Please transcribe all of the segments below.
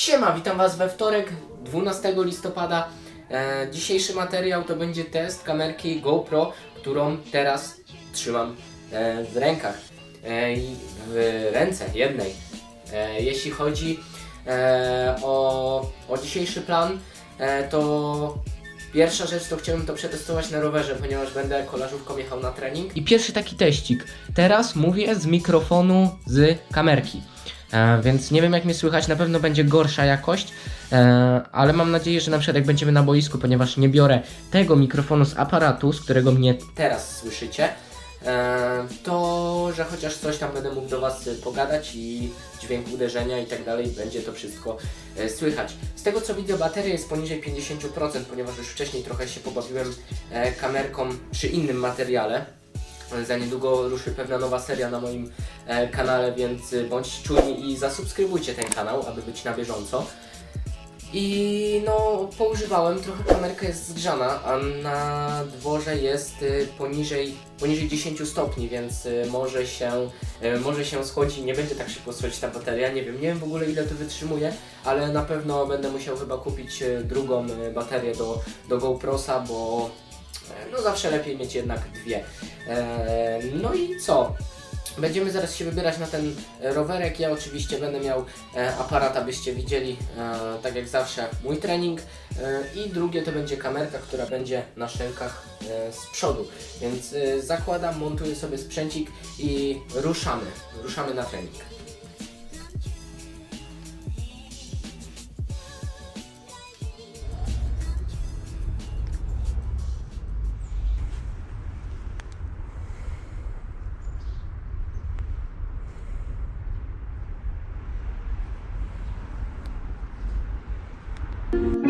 Siema, witam Was we wtorek, 12 listopada. E, dzisiejszy materiał to będzie test kamerki GoPro, którą teraz trzymam e, w rękach. E, i w ręce jednej. E, jeśli chodzi e, o, o dzisiejszy plan, e, to pierwsza rzecz to chciałbym to przetestować na rowerze, ponieważ będę kolażówką jechał na trening. I pierwszy taki teścik. Teraz mówię z mikrofonu z kamerki. E, więc nie wiem jak mnie słychać, na pewno będzie gorsza jakość, e, ale mam nadzieję, że na przykład jak będziemy na boisku, ponieważ nie biorę tego mikrofonu z aparatu, z którego mnie teraz słyszycie, e, to że chociaż coś tam będę mógł do Was pogadać i dźwięk uderzenia i tak dalej, będzie to wszystko słychać. Z tego co widzę, bateria jest poniżej 50%, ponieważ już wcześniej trochę się pobawiłem kamerką przy innym materiale. Za niedługo ruszy pewna nowa seria na moim e, kanale, więc y, bądźcie czujni i zasubskrybujcie ten kanał, aby być na bieżąco. I no, poużywałem, trochę kamerka jest zgrzana, a na dworze jest y, poniżej, poniżej 10 stopni, więc y, może się, może się schodzi, nie będzie tak szybko schodzić ta bateria, nie wiem, nie wiem w ogóle ile to wytrzymuje, ale na pewno będę musiał chyba kupić drugą baterię do, do GoProsa, bo no zawsze lepiej mieć jednak dwie. E, no i co? Będziemy zaraz się wybierać na ten rowerek. Ja oczywiście będę miał e, aparat, abyście widzieli, e, tak jak zawsze, mój trening. I drugie to będzie kamerka, która będzie na szelkach z przodu. Więc zakładam, montuję sobie sprzęcik i ruszamy. Ruszamy na trening. Bye.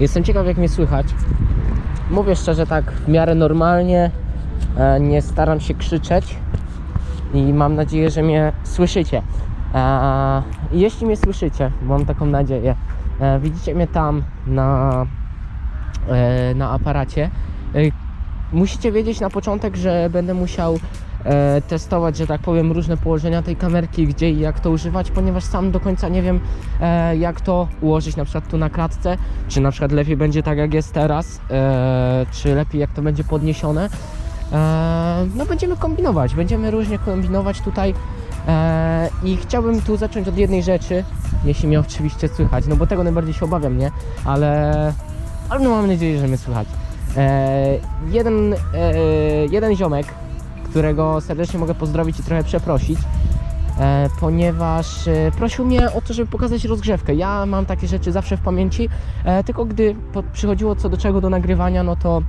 Jestem ciekaw, jak mnie słychać. Mówię szczerze, tak w miarę normalnie. E, nie staram się krzyczeć i mam nadzieję, że mnie słyszycie. E, jeśli mnie słyszycie, mam taką nadzieję, e, widzicie mnie tam na, na aparacie. Musicie wiedzieć na początek, że będę musiał e, testować, że tak powiem, różne położenia tej kamerki, gdzie i jak to używać, ponieważ sam do końca nie wiem, e, jak to ułożyć na przykład tu na klatce, czy na przykład lepiej będzie tak jak jest teraz, e, czy lepiej jak to będzie podniesione. No będziemy kombinować, będziemy różnie kombinować tutaj i chciałbym tu zacząć od jednej rzeczy, jeśli mnie oczywiście słychać, no bo tego najbardziej się obawiam, nie? Ale, ale no mam nadzieję, że mnie słychać. Jeden, jeden ziomek, którego serdecznie mogę pozdrowić i trochę przeprosić, e, ponieważ e, prosił mnie o to, żeby pokazać rozgrzewkę. Ja mam takie rzeczy zawsze w pamięci, e, tylko gdy przychodziło co do czego do nagrywania, no to,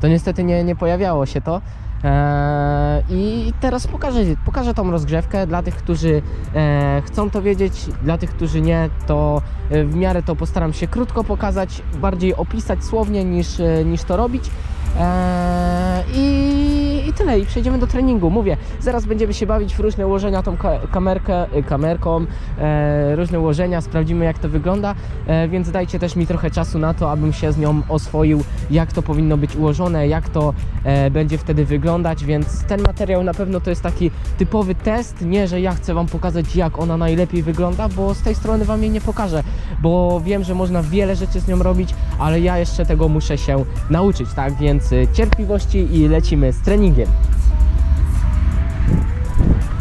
to niestety nie, nie pojawiało się to. I teraz pokażę, pokażę tą rozgrzewkę dla tych, którzy chcą to wiedzieć, dla tych, którzy nie, to w miarę to postaram się krótko pokazać, bardziej opisać słownie niż, niż to robić. I tyle, i przejdziemy do treningu. Mówię, zaraz będziemy się bawić w różne ułożenia tą ka- kamerkę, e, kamerką, e, różne ułożenia, sprawdzimy jak to wygląda, e, więc dajcie też mi trochę czasu na to, abym się z nią oswoił, jak to powinno być ułożone, jak to e, będzie wtedy wyglądać, więc ten materiał na pewno to jest taki typowy test, nie, że ja chcę Wam pokazać jak ona najlepiej wygląda, bo z tej strony Wam jej nie pokażę, bo wiem, że można wiele rzeczy z nią robić, ale ja jeszcze tego muszę się nauczyć, tak, więc y, cierpliwości i lecimy z treningiem.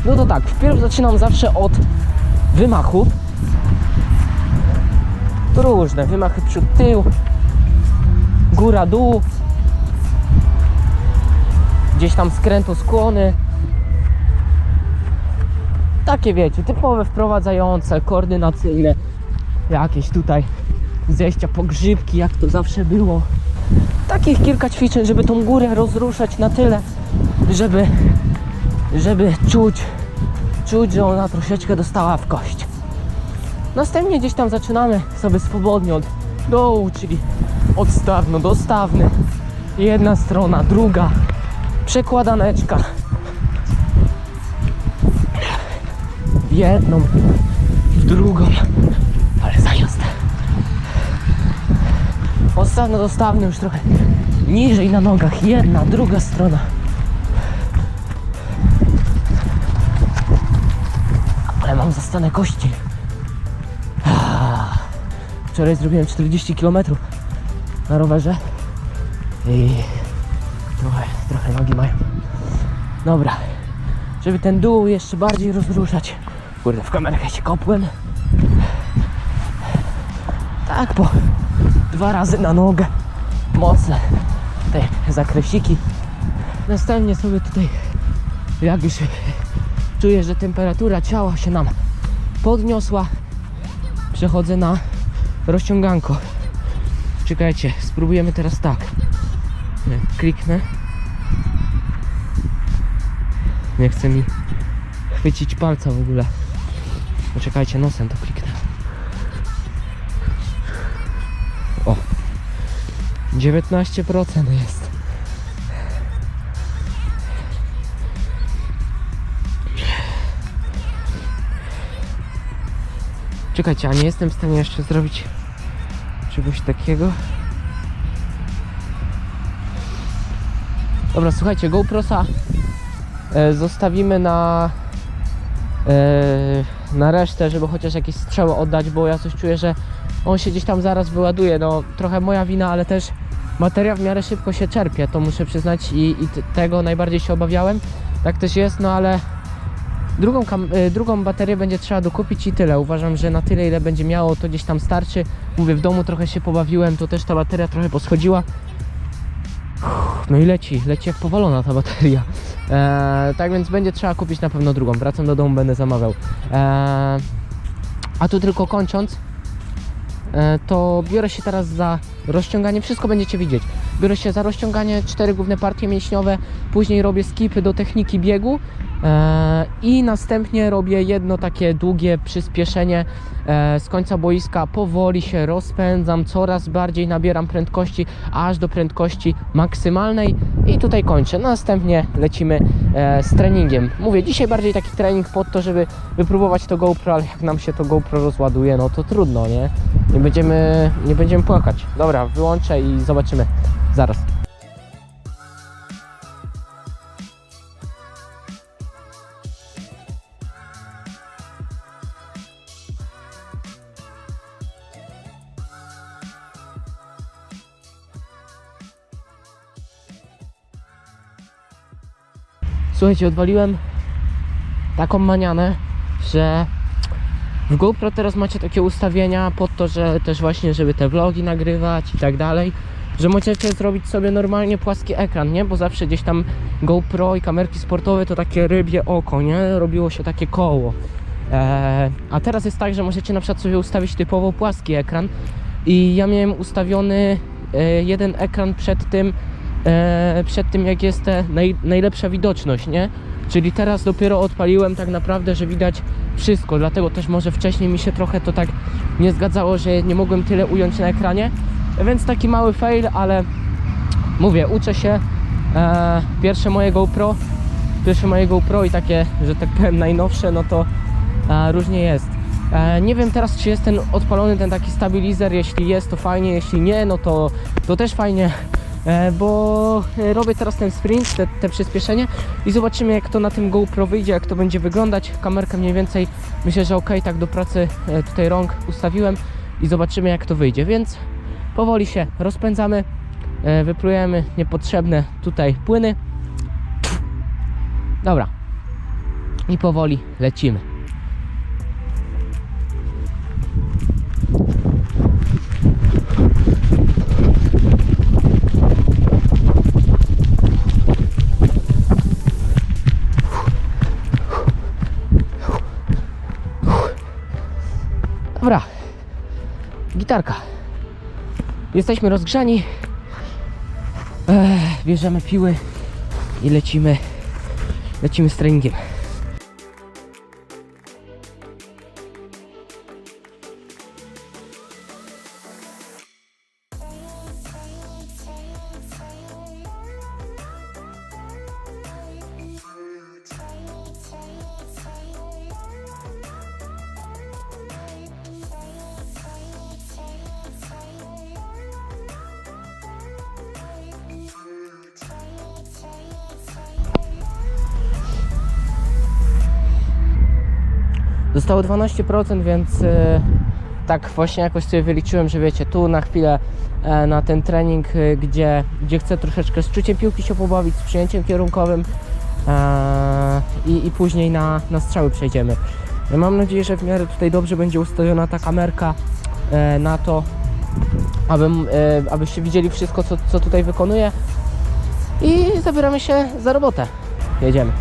No to tak, wpierw zaczynam zawsze od wymachów. Różne wymachy przód, tył, góra, dół, gdzieś tam skrętu, skłony. Takie wiecie, typowe wprowadzające, koordynacyjne, jakieś tutaj zejścia pogrzybki, jak to zawsze było. Takich kilka ćwiczeń, żeby tą górę rozruszać na tyle, żeby, żeby czuć, czuć, że ona troszeczkę dostała w kość. Następnie gdzieś tam zaczynamy sobie swobodnie od dołu, czyli odstawno-dostawny. Jedna strona, druga. Przekładaneczka. W jedną, w drugą. Ale zajazd. Odstawno-dostawny już trochę niżej na nogach. Jedna, druga strona. Ale mam zastane kości. Ah. Wczoraj zrobiłem 40 km na rowerze i trochę, trochę nogi mają. Dobra, żeby ten dół jeszcze bardziej rozruszać. Kurde, w kamerkę się kopłem. Tak, po dwa razy na nogę. Mocne te zakresiki. Następnie sobie tutaj, jak już czuję, że temperatura ciała się nam podniosła, przechodzę na rozciąganko. Czekajcie, spróbujemy teraz tak. Kliknę. Nie chce mi chwycić palca w ogóle. Poczekajcie, nosem to kliknę. O! 19% jest. Czekajcie, a nie jestem w stanie jeszcze zrobić czegoś takiego. Dobra, słuchajcie, GoProsa e, zostawimy na e, na resztę, żeby chociaż jakieś strzały oddać, bo ja coś czuję, że on się gdzieś tam zaraz wyładuje. No, trochę moja wina, ale też materia w miarę szybko się czerpie, to muszę przyznać i, i tego najbardziej się obawiałem. Tak też jest, no ale drugą, y, drugą baterię będzie trzeba dokupić i tyle. Uważam, że na tyle ile będzie miało to gdzieś tam starczy. Mówię, w domu trochę się pobawiłem, to też ta bateria trochę poschodziła. Uff, No i leci, leci jak powalona ta bateria. Eee, tak więc będzie trzeba kupić na pewno drugą. Wracam do domu, będę zamawiał. Eee, a tu tylko kończąc, e, to biorę się teraz za rozciąganie, wszystko będziecie widzieć. Biorę się za rozciąganie, cztery główne partie mięśniowe, później robię skipy do techniki biegu e, i następnie robię jedno takie długie przyspieszenie e, z końca boiska, powoli się rozpędzam, coraz bardziej nabieram prędkości, aż do prędkości maksymalnej i tutaj kończę. Następnie lecimy e, z treningiem. Mówię, dzisiaj bardziej taki trening pod to, żeby wypróbować to GoPro, ale jak nam się to GoPro rozładuje, no to trudno, nie? Nie będziemy, nie będziemy płakać. Dobra, wyłączę i zobaczymy zaraz. Słuchajcie, odwaliłem taką manianę, że w GoPro teraz macie takie ustawienia pod to, że też właśnie, żeby te vlogi nagrywać i tak dalej, że możecie zrobić sobie normalnie płaski ekran, nie? Bo zawsze gdzieś tam GoPro i kamerki sportowe to takie rybie oko, nie? Robiło się takie koło. Eee, a teraz jest tak, że możecie na przykład sobie ustawić typowo płaski ekran i ja miałem ustawiony e, jeden ekran przed tym, e, przed tym jak jest naj, najlepsza widoczność, nie? Czyli teraz dopiero odpaliłem tak naprawdę, że widać wszystko, dlatego też może wcześniej mi się trochę to tak nie zgadzało, że nie mogłem tyle ująć na ekranie, więc taki mały fail, ale mówię, uczę się, e, pierwsze moje GoPro, pierwsze moje GoPro i takie, że tak powiem najnowsze, no to e, różnie jest. E, nie wiem teraz, czy jest ten odpalony ten taki stabilizer, jeśli jest to fajnie, jeśli nie, no to, to też fajnie, bo e, robię teraz ten sprint, te, te przyspieszenie i zobaczymy jak to na tym GoPro wyjdzie, jak to będzie wyglądać. Kamerkę mniej więcej myślę, że ok, tak do pracy e, tutaj rąk ustawiłem i zobaczymy jak to wyjdzie, więc powoli się rozpędzamy, e, wyplujemy niepotrzebne tutaj płyny. Dobra. I powoli lecimy. Gitarka. Jesteśmy rozgrzani. Ech, bierzemy piły i lecimy. Lecimy z treningiem. Zostało 12%, więc e, tak właśnie jakoś sobie wyliczyłem, że wiecie, tu na chwilę e, na ten trening, e, gdzie, gdzie chcę troszeczkę z czuciem piłki się pobawić, z przyjęciem kierunkowym i, i później na, na strzały przejdziemy. Ja mam nadzieję, że w miarę tutaj dobrze będzie ustawiona ta kamerka na to, abym, abyście widzieli wszystko, co, co tutaj wykonuję i zabieramy się za robotę. Jedziemy.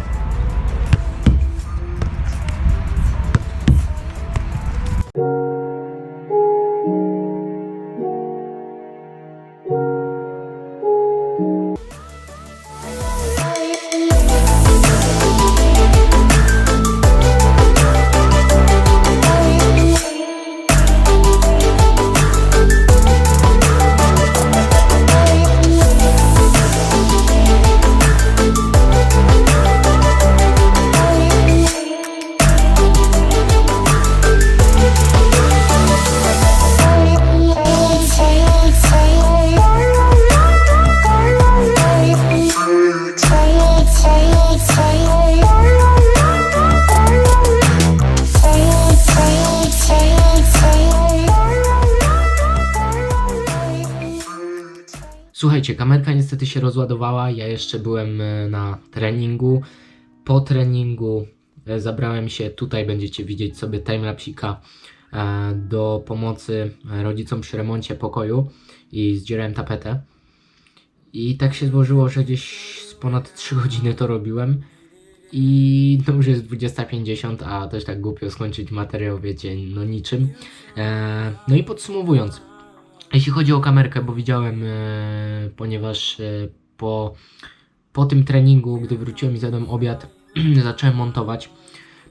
Słuchajcie, kamerka niestety się rozładowała. Ja jeszcze byłem e, na treningu. Po treningu e, zabrałem się, tutaj będziecie widzieć sobie timelapsika e, do pomocy rodzicom przy remoncie pokoju i zdzierałem tapetę. I tak się złożyło, że gdzieś z ponad 3 godziny to robiłem. I no już jest 20.50, a też tak głupio skończyć materiał, wiecie, no niczym. No i podsumowując, jeśli chodzi o kamerkę, bo widziałem, e, ponieważ e, po, po tym treningu, gdy wróciłem i zjadłem obiad, zacząłem montować.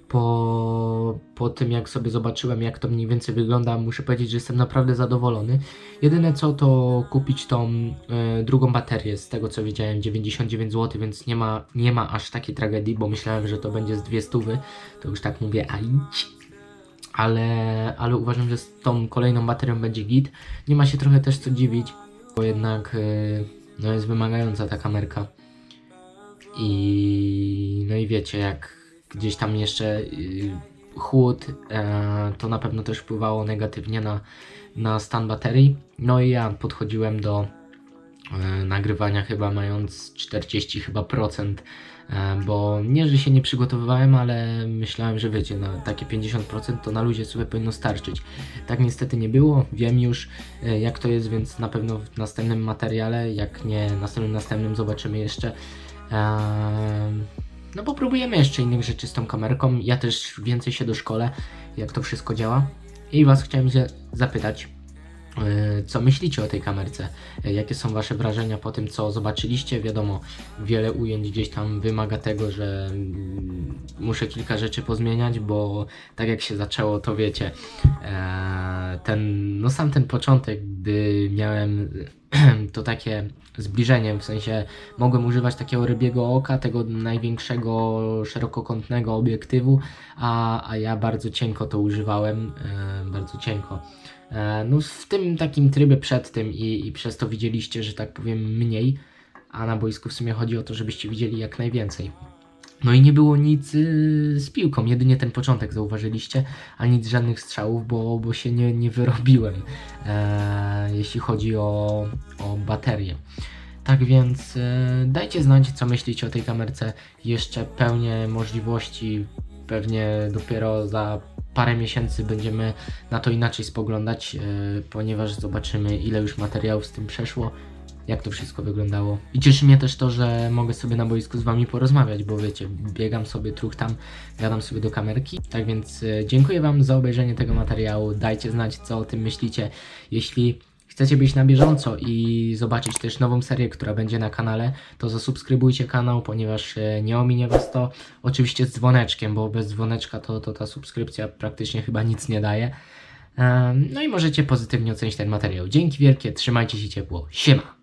Po, po tym, jak sobie zobaczyłem, jak to mniej więcej wygląda, muszę powiedzieć, że jestem naprawdę zadowolony. Jedyne co, to kupić tą e, drugą baterię. Z tego co widziałem, 99 zł, więc nie ma, nie ma aż takiej tragedii, bo myślałem, że to będzie z dwie stówy. To już tak mówię, a idź ale, ale uważam, że z tą kolejną baterią będzie git. Nie ma się trochę też co dziwić, bo jednak yy, no jest wymagająca ta kamerka. I no i wiecie, jak gdzieś tam jeszcze yy, chłód, e, to na pewno też wpływało negatywnie na, na stan baterii. No i ja podchodziłem do e, nagrywania chyba mając 40 chyba procent E, bo nie, że się nie przygotowywałem, ale myślałem, że wiecie, na takie 50% to na luzie sobie powinno starczyć. Tak niestety nie było, wiem już e, jak to jest, więc na pewno w następnym materiale, jak nie następnym, następnym zobaczymy jeszcze. Eee, no próbujemy jeszcze innych rzeczy z tą kamerką, ja też więcej się doszkolę, jak to wszystko działa. I Was chciałem zapytać, E, co myślicie o tej kamerce? E, Jakie są Wasze wrażenia po tym, co zobaczyliście? Wiadomo, wiele ujęć gdzieś tam wymaga tego, że mm, muszę kilka rzeczy pozmieniać, bo tak jak się zaczęło, to wiecie, e, ten, no sam ten początek, gdy miałem to takie zbliżenie, w sensie mogłem używać takiego rybiego oka, tego największego szerokokątnego obiektywu, a, a ja bardzo cienko to używałem, bardzo cienko. E, no w tym takim trybie przed tym i, i przez to widzieliście, że tak powiem, mniej, a na boisku w sumie chodzi o to, żebyście widzieli jak najwięcej. No i nie było nic y, z piłką, jedynie ten początek zauważyliście, a nic żadnych strzałów, bo, bo się nie, nie wyrobiłem, e, jeśli chodzi o, o baterię. Tak więc e, dajcie znać, co myślicie o tej kamerce. Jeszcze pełnię możliwości, pewnie dopiero za parę miesięcy będziemy na to inaczej spoglądać, e, ponieważ zobaczymy, ile już materiałów z tym przeszło, jak to wszystko wyglądało. I cieszy mnie też to, że mogę sobie na boisku z Wami porozmawiać, bo wiecie, biegam sobie, truch tam, gadam sobie do kamerki. Tak więc e, dziękuję Wam za obejrzenie tego materiału. Dajcie znać, co o tym myślicie. Jeśli chcecie być na bieżąco i zobaczyć też nową serię, która będzie na kanale, to zasubskrybujcie kanał, ponieważ e, nie ominie Was to. Oczywiście z dzwoneczkiem, bo bez dzwoneczka to, to ta subskrypcja praktycznie chyba nic nie daje. No i możecie pozytywnie ocenić ten materiał. Dzięki wielkie, trzymajcie się ciepło. Siema!